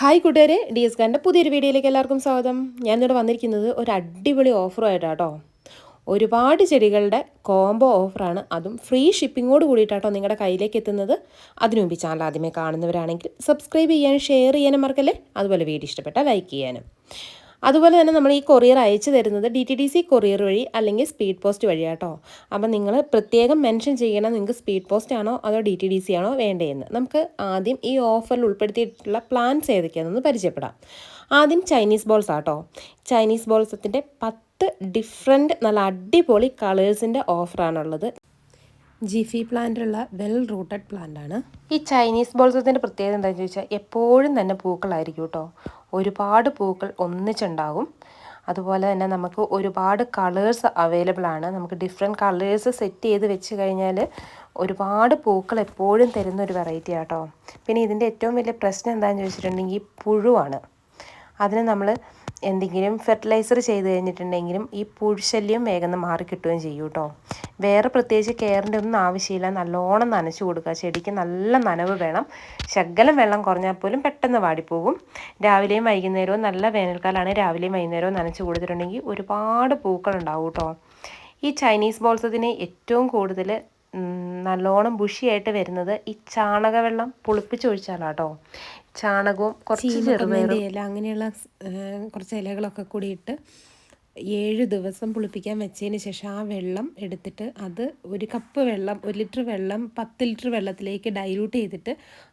Hi കൂട്ടുകാരെ D S കാരന്റെ പുതിയൊരു വീഡിയോയിലേക്ക് എല്ലാവർക്കും സ്വാഗതം. ഞാൻ ഞാനിവിടെ വന്നിരിക്കുന്നത് ഒരു അടിപൊളി ഓഫറുമായിട്ടാട്ടോ. ഒരുപാട് ചെടികളുടെ കോംബോ ഓഫറാണ്. അതും ഫ്രീ ഷിപ്പിങ്ങോട് കൂടിയിട്ടാട്ടോ നിങ്ങളുടെ കയ്യിലേക്ക് എത്തുന്നത്. അതിനു മുമ്പ് ചാനൽ ആദ്യമേ കാണുന്നവരാണെങ്കിൽ സബ്സ്ക്രൈബ് ചെയ്യാനും ഷെയർ ചെയ്യാനും മറക്കല്ലേ? അതുപോലെ വീഡിയോ ഇഷ്ടപ്പെട്ടാൽ ലൈക്ക് ചെയ്യാനും. അതുപോലെ തന്നെ നമ്മൾ ഈ കൊറിയർ അയച്ചു തരുന്നത് D T D C courier വഴി അല്ലെങ്കിൽ സ്പീഡ് പോസ്റ്റ് വഴിയാട്ടോ. അപ്പം നിങ്ങൾ പ്രത്യേകം മെൻഷൻ ചെയ്യണം നിങ്ങൾക്ക് സ്പീഡ് പോസ്റ്റ് ആണോ അതോ ഡി ടി ഡി സി ആണോ വേണ്ടതെന്ന് നമുക്ക് ആദ്യം ഈ ഓഫറിൽ ഉൾപ്പെടുത്തിയിട്ടുള്ള പ്ലാൻസ് ഏതൊക്കെയാണെന്ന് പരിചയപ്പെടാം. ആദ്യം ചൈനീസ് ബോൾസ് ആട്ടോ. ചൈനീസ് ബോൾസത്തിന്റെ പത്ത് ഡിഫറെന്റ് നല്ല അടിപൊളി കളേഴ്സിന്റെ ഓഫറാണുള്ളത് ജിഫി പ്ലാന്റുള്ള വെൽ റൂട്ടഡ് പ്ലാന്റ് ആണ് ഈ ചൈനീസ് ബോൾസത്തിന്റെ പ്രത്യേകത എന്താണെന്ന് ചോദിച്ചാൽ എപ്പോഴും തന്നെ പൂക്കളായിരിക്കും കേട്ടോ ഒരുപാട് പൂക്കൾ ഒന്നിച്ചുണ്ടാകും. അതുപോലെ തന്നെ നമുക്ക് ഒരുപാട് കളേഴ്സ് അവൈലബിൾ ആണ്. നമുക്ക് ഡിഫറെന്റ് കളേഴ്സ് സെറ്റ് ചെയ്ത് വെച്ച് കഴിഞ്ഞാൽ ഒരുപാട് പൂക്കൾ എപ്പോഴും തരുന്ന ഒരു വെറൈറ്റി ആട്ടോ പിന്നെ ഇതിന്റെ ഏറ്റവും വലിയ പ്രശ്നം എന്താണെന്ന് ചോദിച്ചിട്ടുണ്ടെങ്കിൽ പുഴുവാണ്. അതിന് നമ്മൾ എന്തെങ്കിലും ഫെർട്ടിലൈസർ ചെയ്ത് കഴിഞ്ഞിട്ടുണ്ടെങ്കിലും ഈ പുഴുശല്യം വേഗം മാറി കിട്ടുകയും ചെയ്യും കേട്ടോ വേറെ പ്രത്യേകിച്ച് കെയറിന്റെ ഒന്നും ആവശ്യമില്ല. നല്ലോണം നനച്ചു കൊടുക്കുക. ചെടിക്ക് നല്ല നനവ് വേണം. ശകലം വെള്ളം കുറഞ്ഞാൽ പോലും പെട്ടെന്ന് വാടിപ്പോകും. രാവിലെയും വൈകുന്നേരവും നല്ല വേനൽക്കാലമാണ് രാവിലെയും വൈകുന്നേരവും നനച്ചു കൊടുത്തിട്ടുണ്ടെങ്കിൽ ഒരുപാട് പൂക്കളുണ്ടാവും കേട്ടോ ഈ ചൈനീസ് ബോൾസത്തിന് ഏറ്റവും കൂടുതൽ നല്ലോണം ബുഷിയായിട്ട് വരുന്നത് ഈ ചാണകവെള്ളം പുളിപ്പിച്ചൊഴിച്ചാലാട്ടോ ചാണകവും കുറച്ച് ചെറുപയറും. ഇല അങ്ങനെയുള്ള കുറച്ച് ഇലകളൊക്കെ കൂടി ഇട്ട് ഏഴ് ദിവസം പുളിപ്പിക്കാൻ വെച്ചതിന് ശേഷം ആ വെള്ളം എടുത്തിട്ട് അത് ഒരു കപ്പ് വെള്ളം ഒരു ലിറ്റർ വെള്ളം പത്ത് ലിറ്റർ വെള്ളത്തിലേക്ക് ഡൈല്യൂട്ട് ചെയ്തിട്ട്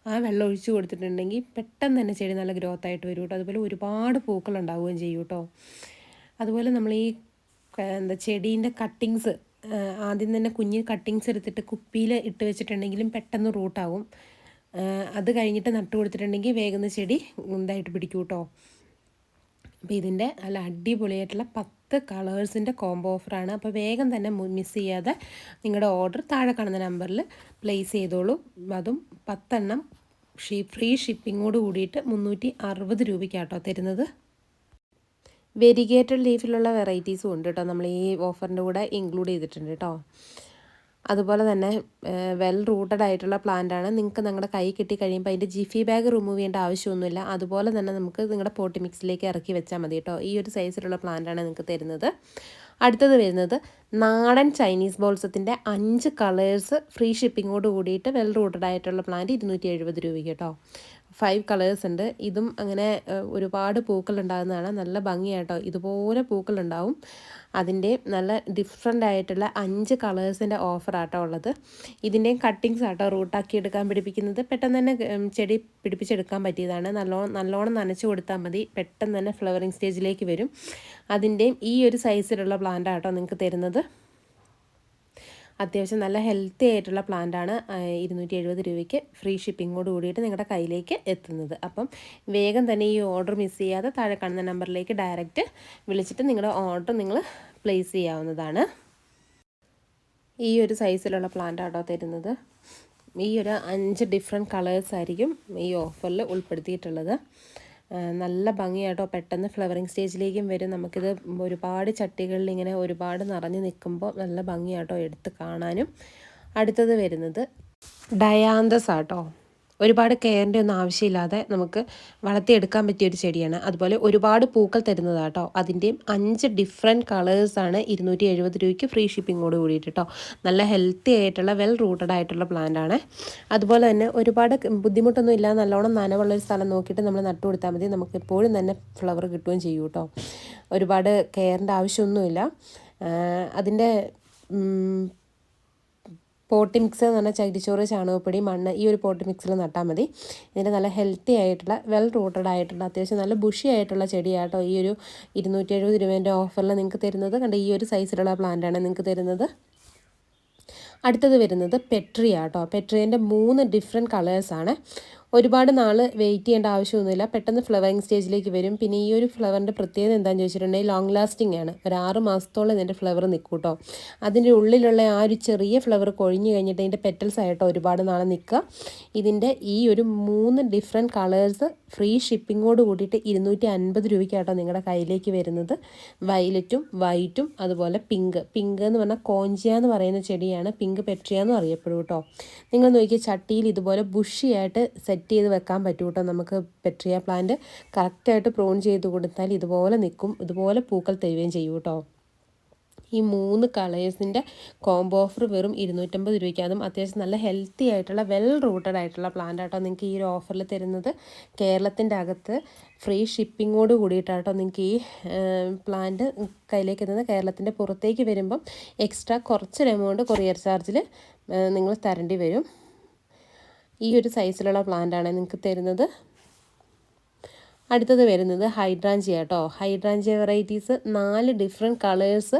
ആ വെള്ളം ഒഴിച്ചു കൊടുത്തിട്ടുണ്ടെങ്കിൽ പെട്ടെന്ന് തന്നെ ചെടി നല്ല ഗ്രോത്ത് ആയിട്ട് വരും കേട്ടോ. അതുപോലെ ഒരുപാട് പൂക്കൾ ഉണ്ടാവുകയും ചെയ്യും കേട്ടോ. അതുപോലെ നമ്മൾ ഈ എന്താ ചെടീന്റെ കട്ടിങ്സ് ആദ്യം തന്നെ കുഞ്ഞ് കട്ടിങ്സ് എടുത്തിട്ട് കുപ്പിയിൽ ഇട്ട് വെച്ചിട്ടുണ്ടെങ്കിലും പെട്ടെന്ന് റൂട്ടാവും അത് കഴിഞ്ഞിട്ട് നട്ടു കൊടുത്തിട്ടുണ്ടെങ്കിൽ വേഗം ചെടി ഇതായിട്ട് പിടിക്കും കേട്ടോ അപ്പോൾ ഇതിന്റെ നല്ല അടിപൊളിയായിട്ടുള്ള പത്ത് കളേഴ്സിന്റെ കോംബോ ഓഫറാണ്. അപ്പോൾ വേഗം തന്നെ മിസ് ചെയ്യാതെ നിങ്ങളുടെ ഓർഡർ താഴെ കാണുന്ന നമ്പറിൽ പ്ലേസ് ചെയ്തോളൂ. അതും പത്തെണ്ണം ഷീ ഫ്രീ ഷിപ്പിങ്ങോട് കൂടിയിട്ട് മുന്നൂറ്റി അറുപത് രൂപയ്ക്കാട്ടോ തരുന്നത്. വെരിഗേറ്റഡ് ലീഫിലുള്ള വെറൈറ്റീസും ഉണ്ട് കേട്ടോ നമ്മൾ ഈ ഓഫറിന്റെ കൂടെ ഇൻക്ലൂഡ് ചെയ്തിട്ടുണ്ട് കേട്ടോ അതുപോലെ തന്നെ വെൽ റൂട്ടഡ് ആയിട്ടുള്ള പ്ലാന്റ് ആണ്. നിങ്ങൾക്ക് നിങ്ങളുടെ കൈ കിട്ടി കഴിയുമ്പോൾ അതിന്റെ ജിഫി ബാഗ് റിമൂവ് ചെയ്യേണ്ട ആവശ്യമൊന്നുമില്ല. അതുപോലെ തന്നെ നമുക്ക് നിങ്ങളുടെ പോട്ടി മിക്സിലേക്ക് ഇറക്കി വെച്ചാൽ മതി കേട്ടോ ഈ ഒരു സൈസിലുള്ള പ്ലാന്റ് ആണ് നിങ്ങൾക്ക് തരുന്നത്. അടുത്തത് വരുന്നത് നാടൻ ചൈനീസ് ബോൾസത്തിന്റെ അഞ്ച് കളേഴ്സ് ഫ്രീ ഷിപ്പിങ്ങോട് കൂടിയിട്ട് വെൽ റൂട്ടഡ് ആയിട്ടുള്ള പ്ലാന്റ് ഇരുന്നൂറ്റി എഴുപത് രൂപയ്ക്ക് കേട്ടോ ഫൈവ് കളേഴ്സ് ഉണ്ട്. ഇതും അങ്ങനെ ഒരുപാട് പൂക്കൾ ഉണ്ടാകുന്നതാണ് നല്ല ഭംഗിയായിട്ടോ. ഇതുപോലെ പൂക്കൾ ഉണ്ടാവും അതിന്റെ നല്ല ഡിഫറെന്റ് ആയിട്ടുള്ള അഞ്ച് കളേഴ്സിന്റെ ഓഫറാട്ടോ ഉള്ളത്. ഇതിന്റെയും കട്ടിങ്സ് ആട്ടോ റൂട്ടാക്കി എടുക്കാൻ പിടിപ്പിക്കുന്നത്. പെട്ടെന്ന് തന്നെ ചെടി പിടിപ്പിച്ചെടുക്കാൻ പറ്റിയതാണ്. നല്ലോണം നല്ലോണം നനച്ചു കൊടുത്താൽ മതി. പെട്ടെന്ന് തന്നെ ഫ്ലവറിങ് സ്റ്റേജിലേക്ക് വരും. അതിന്റെയും ഈ ഒരു സൈസിലുള്ള പ്ലാന്റ് ആട്ടോ നിങ്ങൾക്ക് തരുന്നത്. അത്യാവശ്യം നല്ല ഹെൽത്തി ആയിട്ടുള്ള പ്ലാന്റാണ് ഇരുന്നൂറ്റി എഴുപത് രൂപയ്ക്ക് ഫ്രീ ഷിപ്പിങ്ങോട് കൂടിയിട്ട് നിങ്ങളുടെ കയ്യിലേക്ക് എത്തുന്നത്. അപ്പം വേഗം തന്നെ ഈ ഓർഡർ മിസ് ചെയ്യാതെ താഴെ കാണുന്ന നമ്പറിലേക്ക് ഡയറക്റ്റ് വിളിച്ചിട്ട് നിങ്ങളുടെ ഓർഡർ നിങ്ങൾ പ്ലേസ് ചെയ്യാവുന്നതാണ്. ഈ ഒരു സൈസിലുള്ള പ്ലാന്റ് ആട്ടോ തരുന്നത്. ഈ ഒരു അഞ്ച് ഡിഫറെന്റ് കളേഴ്സ് ആയിരിക്കും ഈ ഓഫറിൽ ഉൾപ്പെടുത്തിയിട്ടുള്ളത്. നല്ല ഭംഗിയാട്ടോ. പെട്ടെന്ന് ഫ്ലവറിങ് സ്റ്റേജിലേക്കും വരും. നമുക്കിത് ഒരുപാട് ചട്ടികളിൽ ഇങ്ങനെ ഒരുപാട് നിറഞ്ഞു നിൽക്കുമ്പോൾ നല്ല ഭംഗിയാട്ടോ എടുത്ത് കാണാനും. അടുത്തത് വരുന്നത് ഡയാന്തസ് ആട്ടോ ഒരുപാട് കെയറിന്റെ ഒന്നും ആവശ്യമില്ലാതെ നമുക്ക് വളർത്തിയെടുക്കാൻ പറ്റിയ ഒരു ചെടിയാണ്. അതുപോലെ ഒരുപാട് പൂക്കൾ തരുന്നതാട്ടോ. അതിന്റെയും അഞ്ച് ഡിഫറെന്റ് കളേഴ്സാണ് ഇരുന്നൂറ്റി എഴുപത് രൂപയ്ക്ക് ഫ്രീ ഷിപ്പിങ്ങോട് കൂടിയിട്ട് കേട്ടോ നല്ല ഹെൽത്തി ആയിട്ടുള്ള വെൽ റൂട്ടഡ് ആയിട്ടുള്ള പ്ലാന്റ് ആണ്. അതുപോലെ തന്നെ ഒരുപാട് ബുദ്ധിമുട്ടൊന്നും ഇല്ല നല്ലോണം നനവുള്ളൊരു സ്ഥലം നോക്കിയിട്ട് നമ്മൾ നട്ടു കൊടുത്താൽ മതി. നമുക്ക് എപ്പോഴും തന്നെ ഫ്ലവർ കിട്ടുകയും ചെയ്യും കേട്ടോ ഒരുപാട് കെയറിന്റെ ആവശ്യമൊന്നുമില്ല. അതിന്റെ പോട്ടി മിക്സ് എന്ന് പറഞ്ഞാൽ ചകിരിച്ചോറ് ചാണകപ്പൊടി മണ്ണ് ഈ ഒരു പോട്ടി മിക്സിൽ നട്ടാൽ മതി. ഇതിന്റെ നല്ല ഹെൽത്തി ആയിട്ടുള്ള വെൽ റൂട്ടഡ് ആയിട്ടുള്ള അത്യാവശ്യം നല്ല ബുഷി ആയിട്ടുള്ള ചെടിയാട്ടോ ഈ ഒരു ഇരുന്നൂറ്റി എഴുപത് രൂപേന്റെ ഓഫറിൽ നിങ്ങൾക്ക് തരുന്നത്. കണ്ട ഈ ഒരു സൈസിലുള്ള പ്ലാന്റാണ് നിങ്ങൾക്ക് തരുന്നത്. അടുത്തത് വരുന്നത് പെട്രിയാട്ടോ. പെട്രിയന്റെ മൂന്ന് ഡിഫറെന്റ് കളേഴ്സാണ് ഒരുപാട് നാൾ വെയിറ്റ് ചെയ്യേണ്ട ആവശ്യമൊന്നുമില്ല. പെട്ടെന്ന് ഫ്ലവറിങ് സ്റ്റേജിലേക്ക് വരും. പിന്നെ ഈ ഒരു ഫ്ലവറിന്റെ പ്രത്യേകത എന്താണെന്ന് ചോദിച്ചിട്ടുണ്ടെങ്കിൽ ലോങ് ലാസ്റ്റിംഗ് ആണ്. ഒരു ആറ് മാസത്തോളം ഇതിന്റെ ഫ്ലവർ നിൽക്കും കേട്ടോ അതിന്റെ ഉള്ളിലുള്ള ആ ഒരു ചെറിയ ഫ്ലവർ കൊഴിഞ്ഞു കഴിഞ്ഞിട്ട് അതിന്റെ പെറ്റൽസ് ആയിട്ടോ ഒരുപാട് നാൾ നിൽക്കുക. ഇതിന്റെ ഈ ഒരു മൂന്ന് ഡിഫറെന്റ് കളേഴ്സ് ഫ്രീ ഷിപ്പിങ്ങോട് കൂടിയിട്ട് ഇരുന്നൂറ്റി അൻപത് രൂപയ്ക്കാട്ടോ നിങ്ങളുടെ കയ്യിലേക്ക് വരുന്നത്. വയലറ്റും വൈറ്റും അതുപോലെ പിങ്ക് പിങ്ക് എന്ന് പറഞ്ഞാൽ കോഞ്ചിയ എന്ന് പറയുന്ന ചെടിയാണ്. പിങ്ക് പെട്രിയ എന്ന് അറിയപ്പെടും കേട്ടോ നിങ്ങൾ നോക്കിയ ചട്ടിയിൽ ഇതുപോലെ ബുഷിയായിട്ട് സെറ്റ് സെറ്റ് ചെയ്ത് വെക്കാൻ പറ്റും കേട്ടോ നമുക്ക് പെട്രിയ പ്ലാന്റ് കറക്റ്റായിട്ട് പ്രൂൺ ചെയ്ത് കൊടുത്താൽ ഇതുപോലെ നിൽക്കും ഇതുപോലെ പൂക്കൾ തരുകയും ചെയ്യും കേട്ടോ. ഈ മൂന്ന് കളേഴ്സിന്റെ കോംബോ ഓഫർ വെറും ഇരുന്നൂറ്റമ്പത് രൂപയ്ക്ക് അതും അത്യാവശ്യം നല്ല ഹെൽത്തി ആയിട്ടുള്ള വെൽ റൂട്ടഡ് ആയിട്ടുള്ള പ്ലാന്റ് ആട്ടോ നിങ്ങൾക്ക് ഈ ഒരു ഓഫറിൽ തരുന്നത്. കേരളത്തിന്റെ അകത്ത് ഫ്രീ ഷിപ്പിങ്ങോട് കൂടിയിട്ടാട്ടോ നിങ്ങൾക്ക് ഈ പ്ലാന്റ് കയ്യിലേക്ക് എത്തുന്നത്. കേരളത്തിന്റെ പുറത്തേക്ക് വരുമ്പം എക്സ്ട്രാ കുറച്ചൊരു എമൗണ്ട് കൊറിയർ ചാർജിൽ നിങ്ങൾ തരേണ്ടി വരും. ഈ ഒരു സൈസിലുള്ള പ്ലാന്റാണ് നിങ്ങൾക്ക് തരുന്നത്. അടുത്തത് വരുന്നത് ഹൈഡ്രാഞ്ചിയ കേട്ടോ ഹൈഡ്രാഞ്ചിയ വെറൈറ്റീസ് നാല് ഡിഫറെന്റ് കളേഴ്സ്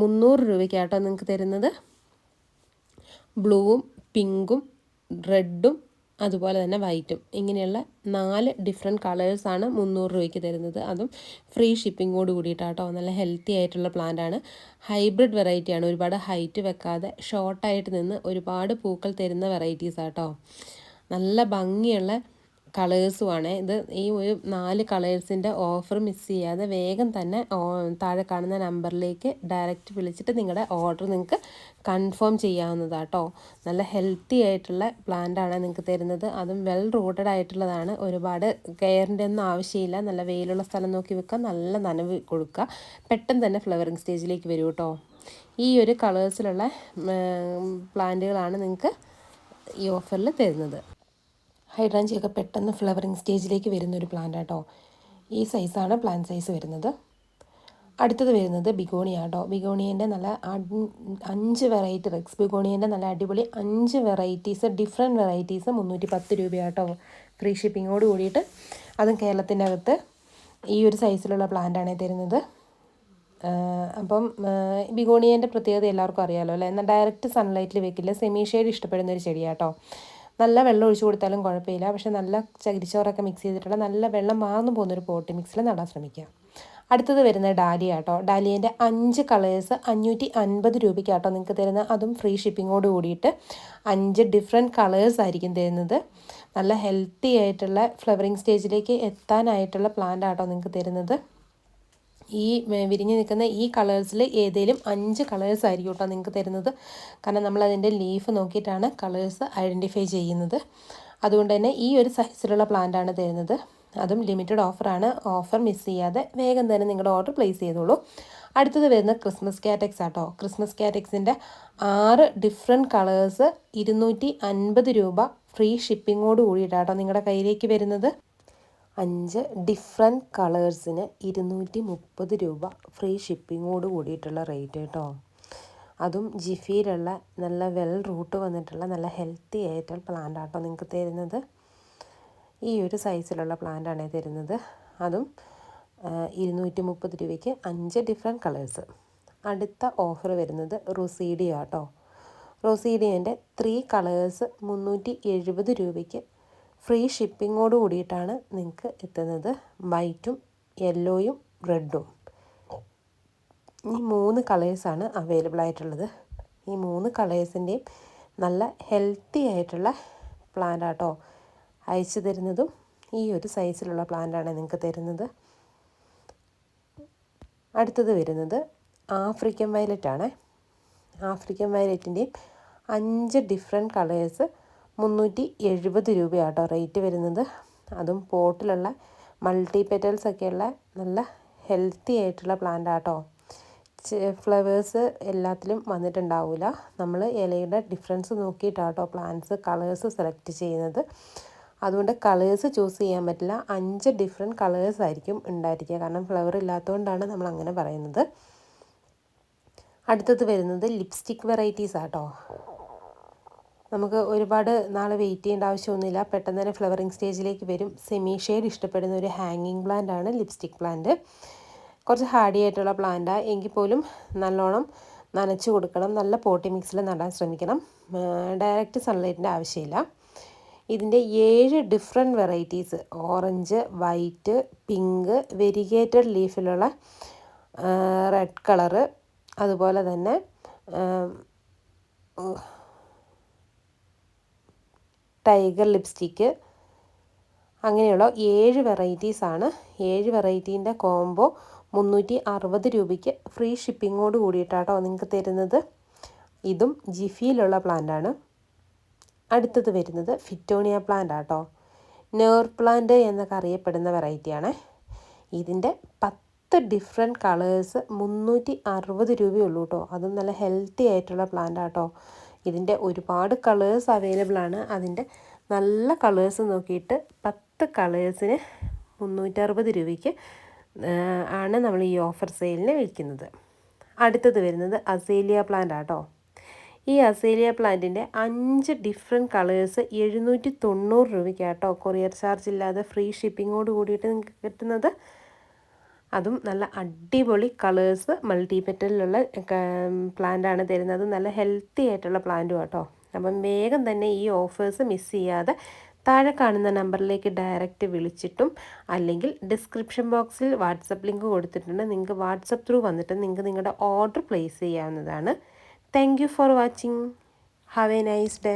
മുന്നൂറ് രൂപയ്ക്കാട്ടോ നിങ്ങൾക്ക് തരുന്നത്. ബ്ലൂവും പിങ്കും റെഡും അതുപോലെ തന്നെ വൈറ്റും. ഇങ്ങനെയുള്ള നാല് ഡിഫറെന്റ് കളേഴ്സാണ് മുന്നൂറ് രൂപയ്ക്ക് തരുന്നത്. അതും ഫ്രീ ഷിപ്പിങ്ങോട് കൂടിയിട്ടാട്ടോ. നല്ല ഹെൽത്തി ആയിട്ടുള്ള പ്ലാന്റ് ആണ്. ഹൈബ്രിഡ് വെറൈറ്റിയാണ് ഒരുപാട് ഹൈറ്റ് വെക്കാതെ ഷോർട്ടായിട്ട് നിന്ന് ഒരുപാട് പൂക്കൾ തരുന്ന വെറൈറ്റീസ് ആട്ടോ. നല്ല ഭംഗിയുള്ള കളേഴ്സുമാണ്. ഇത് ഈ ഒരു നാല് കളേഴ്സിന്റെ ഓഫർ മിസ് ചെയ്യാതെ വേഗം തന്നെ താഴെ കാണുന്ന നമ്പറിലേക്ക് ഡയറക്റ്റ് വിളിച്ചിട്ട് നിങ്ങളുടെ ഓർഡർ നിങ്ങൾക്ക് കൺഫേം ചെയ്യാവുന്നതാട്ടോ നല്ല ഹെൽത്തി ആയിട്ടുള്ള പ്ലാന്റാണ് നിങ്ങൾക്ക് തരുന്നത്. അതും വെൽ റൂട്ടഡ് ആയിട്ടുള്ളതാണ്. ഒരുപാട് കെയറിന്റെ ഒന്നും ആവശ്യമില്ല. നല്ല വെയിലുള്ള സ്ഥലം നോക്കി വെക്കുക. നല്ല നനവ് കൊടുക്കുക. പെട്ടെന്ന് തന്നെ ഫ്ലവറിങ് സ്റ്റേജിലേക്ക് വരും കേട്ടോ ഈ ഒരു കളേഴ്സിലുള്ള പ്ലാന്റുകളാണ് നിങ്ങൾക്ക് ഈ ഓഫറിൽ തരുന്നത്. ഹൈഡ്രാഞ്ചിയൊക്കെ പെട്ടെന്ന് ഫ്ലവറിങ് സ്റ്റേജിലേക്ക് വരുന്ന ഒരു പ്ലാന്റ് ആട്ടോ. ഈ സൈസാണ് പ്ലാന്റ് സൈസ് വരുന്നത്. അടുത്തത് വരുന്നത് ബിഗോണിയ കേട്ടോ ബിഗോണിയന്റെ നല്ല അഞ്ച് വെറൈറ്റി റെക്സ് ബിഗോണിയന്റെ നല്ല അടിപൊളി അഞ്ച് വെറൈറ്റീസ് ഡിഫറെന്റ് വെറൈറ്റീസ് മുന്നൂറ്റി പത്ത് രൂപയാട്ടോ ഫ്രീ ഷിപ്പിങ്ങോട് കൂടിയിട്ട് അതും കേരളത്തിന്റെ അകത്ത് ഈ ഒരു സൈസിലുള്ള പ്ലാന്റാണ് തരുന്നത്. അപ്പം ബിഗോണിയന്റെ പ്രത്യേകത എല്ലാവർക്കും അറിയാമല്ലോ അല്ലേ? എന്നാൽ ഡയറക്റ്റ് സൺലൈറ്റിൽ വെക്കില്ല. സെമി ഇഷ്ടപ്പെടുന്ന ഒരു ചെടിയാട്ടോ. നല്ല വെള്ളം ഒഴിച്ചു കൊടുത്താലും കുഴപ്പമില്ല. പക്ഷെ നല്ല ചകിരിച്ചോറൊക്കെ മിക്സ് ചെയ്തിട്ടുള്ള നല്ല വെള്ളം മാർന്നു പോകുന്നൊരു പോട്ടി മിക്സിൽ നടാൻ ശ്രമിക്കുക. അടുത്തത് വരുന്നത് ഡാലിയ കേട്ടോ ഡാലിയേന്റെ അഞ്ച് കളേഴ്സ് അഞ്ഞൂറ്റി അൻപത് രൂപയ്ക്ക് കേട്ടോ നിങ്ങൾക്ക് തരുന്ന അതും ഫ്രീ ഷിപ്പിങ്ങോട് കൂടിയിട്ട് അഞ്ച് ഡിഫറെന്റ് കളേഴ്സ് ആയിരിക്കും തരുന്നത്. നല്ല ഹെൽത്തി ആയിട്ടുള്ള ഫ്ലവറിങ് സ്റ്റേജിലേക്ക് എത്താനായിട്ടുള്ള പ്ലാന്റ് ആട്ടോ നിങ്ങൾക്ക് തരുന്നത്. ഈ വിരിഞ്ഞ് നിൽക്കുന്ന ഈ കളേഴ്സിൽ ഏതെങ്കിലും അഞ്ച് കളേഴ്സ് ആയിരിക്കും കേട്ടോ നിങ്ങൾക്ക് തരുന്നത്. കാരണം നമ്മൾ അതിന്റെ ലീഫ് നോക്കിയിട്ടാണ് കളേഴ്സ് ഐഡന്റിഫൈ ചെയ്യുന്നത്. അതുകൊണ്ട് തന്നെ ഈ ഒരു സൈസിലുള്ള പ്ലാന്റാണ് തരുന്നത്. അതും ലിമിറ്റഡ് ഓഫറാണ്. ഓഫർ മിസ് ചെയ്യാതെ വേഗം തന്നെ നിങ്ങളുടെ ഓർഡർ പ്ലേസ് ചെയ്തോളൂ. അടുത്തത് വരുന്ന ക്രിസ്മസ് കാറ്റക്സ് ആട്ടോ. ക്രിസ്മസ് കാറ്റക്സിന്റെ ആറ് ഡിഫറെന്റ് കളേഴ്സ് ഇരുന്നൂറ്റി അൻപത് രൂപ ഫ്രീ ഷിപ്പിങ്ങോട് കൂടിയിട്ടാട്ടോ നിങ്ങളുടെ കയ്യിലേക്ക് വരുന്നത്. അഞ്ച് ഡിഫറെന്റ് കളേഴ്സിന് ഇരുന്നൂറ്റി മുപ്പത് രൂപ ഫ്രീ ഷിപ്പിങ്ങോട് കൂടിയിട്ടുള്ള റേറ്റ് കേട്ടോ. അതും ജിഫിയിലുള്ള നല്ല വെൽ റൂട്ട് വന്നിട്ടുള്ള നല്ല ഹെൽത്തി ആയിട്ടുള്ള പ്ലാന്റ് ആട്ടോ നിങ്ങൾക്ക് തരുന്നത്. ഈ ഒരു സൈസിലുള്ള പ്ലാന്റാണ് തരുന്നത്. അതും ഇരുന്നൂറ്റി മുപ്പത് രൂപയ്ക്ക് അഞ്ച് ഡിഫറെന്റ് കളേഴ്സ് അടുത്ത ഓഫർ വരുന്നത് റൊസീഡിയ കേട്ടോ റൊസീഡിയേന്റെ ത്രീ കളേഴ്സ് മുന്നൂറ്റി എഴുപത് രൂപയ്ക്ക് ഫ്രീ ഷിപ്പിങ്ങോട് കൂടിയിട്ടാണ് നിങ്ങൾക്ക് എത്തുന്നത്. വൈറ്റും യെല്ലോയും റെഡും. ഈ മൂന്ന് കളേഴ്സാണ് അവൈലബിൾ ആയിട്ടുള്ളത്. ഈ മൂന്ന് കളേഴ്സിന്റെയും നല്ല ഹെൽത്തി ആയിട്ടുള്ള പ്ലാന്റ് ആട്ടോ അയച്ചു തരുന്നതും ഈ ഒരു സൈസിലുള്ള പ്ലാന്റാണ് നിങ്ങൾക്ക് തരുന്നത്. അടുത്തത് വരുന്നത് ആഫ്രിക്കൻ വയലറ്റ് ആണ് ആഫ്രിക്കൻ വയലറ്റിന്റെയും അഞ്ച് ഡിഫറെന്റ് കളേഴ്സ് മുന്നൂറ്റി എഴുപത് രൂപയാട്ടോ റേറ്റ് വരുന്നത്. അതും പോട്ടിലുള്ള മൾട്ടി പെറ്റൽസ് ഒക്കെയുള്ള നല്ല ഹെൽത്തി ആയിട്ടുള്ള പ്ലാന്റ് ആട്ടോ ഫ്ലവേഴ്സ് എല്ലാത്തിലും വന്നിട്ടുണ്ടാവില്ല നമ്മൾ ഇലയുടെ ഡിഫറൻസ് നോക്കിയിട്ടാട്ടോ പ്ലാന്റ്സ് കളേഴ്സ് സെലക്ട് ചെയ്യുന്നത്. അതുകൊണ്ട് കളേഴ്സ് ചൂസ് ചെയ്യാൻ പറ്റില്ല. അഞ്ച് ഡിഫറെന്റ് കളേഴ്സ് ആയിരിക്കും ഉണ്ടായിരിക്കുക. കാരണം ഫ്ലവർ ഇല്ലാത്തതുകൊണ്ടാണ് നമ്മൾ അങ്ങനെ പറയുന്നത്. അടുത്തത് വരുന്നത് ലിപ്സ്റ്റിക് വെറൈറ്റീസ് ആട്ടോ നമുക്ക് ഒരുപാട് നാൾ വെയിറ്റ് ചെയ്യേണ്ട ആവശ്യമൊന്നുമില്ല. പെട്ടെന്ന് തന്നെ ഫ്ലവറിങ് സ്റ്റേജിലേക്ക് വരും. സെമി ഷെയ്ഡ് ഇഷ്ടപ്പെടുന്ന ഒരു ഹാങ്ങിങ് പ്ലാന്റ് ആണ് ലിപ്സ്റ്റിക് പ്ലാന്റ് കുറച്ച് ഹാർഡി ആയിട്ടുള്ള പ്ലാന്റാണ് എങ്കിൽ പോലും നല്ലോണം നനച്ച് കൊടുക്കണം. നല്ല പോട്ടി മിക്സിൽ നടാൻ ശ്രമിക്കണം. ഡയറക്റ്റ് സൺലൈറ്റിന്റെ ആവശ്യമില്ല. ഇതിന്റെ ഏഴ് different varieties orange white pink variegated ലീഫിലുള്ള red colour അതുപോലെ തന്നെ ടൈഗർ ലിപ്സ്റ്റിക്ക്. അങ്ങനെയുള്ള ഏഴ് വെറൈറ്റീസാണ് ഏഴ് വെറൈറ്റീന്റെ കോംബോ മുന്നൂറ്റി അറുപത് രൂപയ്ക്ക് ഫ്രീ ഷിപ്പിങ്ങോട് കൂടിയിട്ടാട്ടോ നിങ്ങൾക്ക് തരുന്നത്. ഇതും ജിഫിയിലുള്ള പ്ലാന്റാണ് അടുത്തത് വരുന്നത് ഫിറ്റോണിയ പ്ലാന്റ് ആട്ടോ. നേർ പ്ലാന്റ് എന്നൊക്കെ അറിയപ്പെടുന്ന വെറൈറ്റിയാണ് ഇതിന്റെ പത്ത് ഡിഫറെന്റ് കളേഴ്സ് മുന്നൂറ്റി അറുപത് രൂപയുള്ളൂ കേട്ടോ അതും നല്ല ഹെൽത്തി ആയിട്ടുള്ള പ്ലാന്റ് ആട്ടോ. ഇതിന്റെ ഒരുപാട് കളേഴ്സ് അവൈലബിൾ ആണ്. അതിന്റെ നല്ല കളേഴ്സ് നോക്കിയിട്ട് പത്ത് കളേഴ്സിന് മുന്നൂറ്ററുപത് രൂപയ്ക്ക് ആണ് നമ്മൾ ഈ ഓഫർ സെയിലിന് വിൽക്കുന്നത്. അടുത്തത് വരുന്നത് അസേലിയ പ്ലാന്റ് ആട്ടോ. ഈ അസേലിയ പ്ലാന്റിന്റെ അഞ്ച് ഡിഫറെന്റ് കളേഴ്സ് എഴുന്നൂറ്റി തൊണ്ണൂറ് രൂപയ്ക്കാട്ടോ. കൊറിയർ ചാർജ് ഇല്ലാതെ ഫ്രീ ഷിപ്പിങ്ങോട് കൂടിയിട്ട് നിങ്ങൾക്ക് കിട്ടുന്നത് അതും നല്ല അടിപൊളി കളേഴ്സ് മൾട്ടി പെറ്റലിലുള്ള പ്ലാന്റാണ് തരുന്നത്. നല്ല ഹെൽത്തി ആയിട്ടുള്ള പ്ലാന്റും കേട്ടോ അപ്പം വേഗം തന്നെ ഈ ഓഫേഴ്സ് മിസ് ചെയ്യാതെ താഴെ കാണുന്ന നമ്പറിലേക്ക് ഡയറക്റ്റ് വിളിച്ചിട്ടും അല്ലെങ്കിൽ ഡിസ്ക്രിപ്ഷൻ ബോക്സിൽ വാട്സപ്പ് ലിങ്ക് കൊടുത്തിട്ടുണ്ട്. നിങ്ങൾക്ക് വാട്സപ്പ് ത്രൂ വന്നിട്ട് നിങ്ങൾക്ക് നിങ്ങളുടെ ഓർഡർ പ്ലേസ് ചെയ്യാവുന്നതാണ്. Thank for watching have a nice day